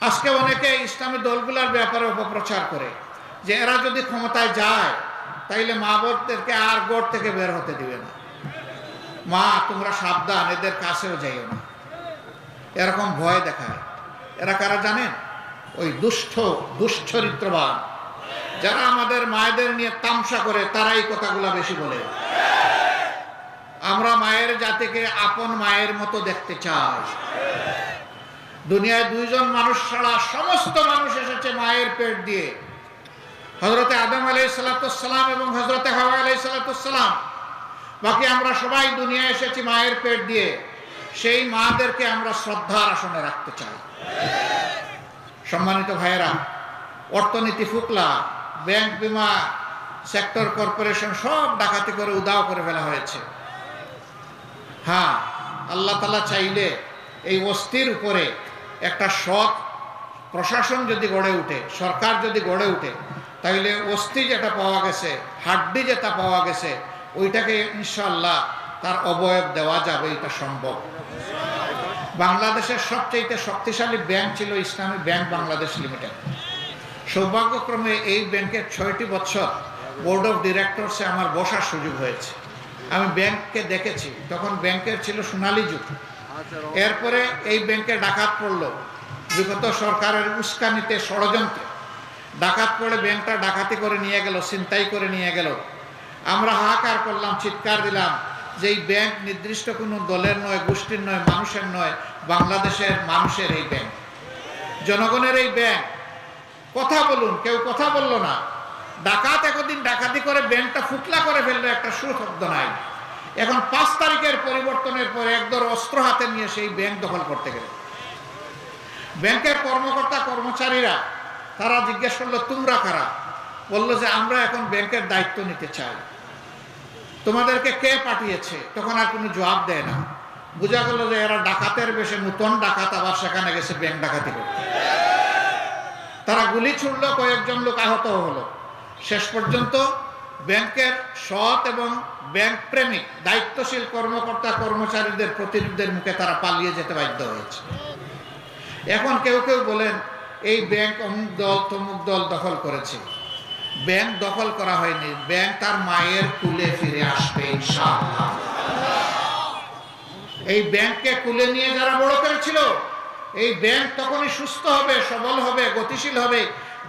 আজকে অনেকে ইসলামী দলগুলোর ব্যাপারে অপপ্রচার করে যে এরা যদি ক্ষমতায় যায়, তাইলে মা বোনদেরকে আর গড় থেকে বের হতে দিবে না। মা, তোমরা সাবধান, এদের কাছেও যাইও না। এরকম ভয় দেখায়। এরা কারা জানেন? ওই দুষ্ট, দুশ্চরিত্রবান। যারা আমাদের মায়েদের নিয়ে তামসা করে তারাই কথাগুলো বেশি বলে। আমরা মায়ের জাতিকে আপন মায়ের মতো দেখতে চাই। দুনিয়ায় দুইজন মানুষ ছাড়া সমস্ত মানুষ এসেছে মায়ের পেট দিয়ে। হজরতে আদম আলাই সালাতাম এবং হজরতে হাওয়া আলাই সালাতাম বাকি আমরা সবাই দুনিয়ায় এসেছি মায়ের পেট দিয়ে। সেই মাদেরকে আমরা শ্রদ্ধার আসনে রাখতে চাই। সম্মানিত ভাইয়েরা, অর্থনীতি ফুকলা, ব্যাংক বিমা, সেক্টর কর্পোরেশন সব ডাকাতি করে উদাও করে ফেলা হয়েছে। হ্যাঁ আল্লাহ তালা চাইলে এই অস্থির উপরে একটা সৎ প্রশাসন যদি গড়ে উঠে, সরকার যদি গড়ে উঠে, তাইলে অস্থি যেটা পাওয়া গেছে, হাড্ডি যেটা পাওয়া গেছে, ওইটাকে ইনশাল্লাহ তার অবয়ব দেওয়া যাবে, এটা সম্ভব। বাংলাদেশের সবচেয়ে শক্তিশালী ব্যাংক ছিল ইসলামী ব্যাংক বাংলাদেশ লিমিটেড। সৌভাগ্যক্রমে এই ব্যাংকের ছয়টি বছর বোর্ড অফ ডিরেক্টরসে আমার বসার সুযোগ হয়েছে। আমি ব্যাংককে দেখেছি, তখন ব্যাংকের ছিল সোনালী যুগ। এরপরে এই ব্যাংকে ডাকাত পড়ল। বিগত সরকারের উস্কানিতে ষড়যন্ত্রে। ডাকাত পড়ে ব্যাংকটা ডাকাতি করে নিয়ে গেল, ছিনতাই করে নিয়ে গেল। আমরা হাহাকার করলাম, চিৎকার দিলাম যে এই ব্যাংক নির্দিষ্ট কোনো দলের নয়, গোষ্ঠীর নয়, মানুষের নয়, বাংলাদেশের মানুষের এই ব্যাংক। জনগণের এই ব্যাংক। কথা বলুন, কেউ কথা বলল না। ডাকাত একদিন ডাকাতি করে ব্যাংকটা ফুকলা করে ফেলল, একটা সুশব্দ নাই। এখন পাঁচ তারিখের পরিবর্তনের পরে একদর অস্ত্র হাতে নিয়ে সেই ব্যাংক দখল করতে গেল। ব্যাংকের কর্মকর্তা, কর্মচারীরা, তারা জিজ্ঞেস করল, তোমরা কারা? বলল যে, আমরা এখন ব্যাংকের দায়িত্ব নিতে চাই। তোমাদেরকে কে পাঠিয়েছে? তখন আর কোনো জবাব দেয় না। বোঝা গেল যে এরা ডাকাতের বেশে নূতন ডাকাত আবার সেখানে গেছে ব্যাংক ডাকাতি করতে। তারা গুলি ছুড়লো, কয়েকজন লোক আহত হলো। শেষ পর্যন্ত ব্যাংকের সৎ এবং ব্যাংক প্রেমিক দায়িত্বশীল কর্মকর্তা, কর্মচারীদের প্রতিনিধিদের মুখে তারা পালিয়ে যেতে বাধ্য হয়েছে। এখন কেউ কেউ বলেন, এই ব্যাংক অমুক দল, তমুক দল দখল করেছে। ব্যাংক দখল করা হয়নি, ব্যাংক তার মায়ের কুলে ফিরে আসবে এই ব্যাংককে কুলে নিয়ে যারা বড় করেছিল এই ব্যাংক তখনই সুস্থ হবে, সবল হবে, গতিশীল হবে।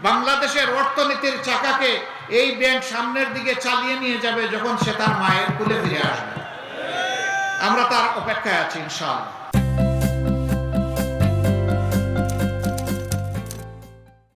বাংলাদেশের অর্থনীতির চাকাকে এই ব্যাংক সামনের দিকে চালিয়ে নিয়ে যাবে যখন সে তার মায়ের কুলে ফিরে আসবে। আমরা তার অপেক্ষায় আছি, ইনশাআল্লাহ।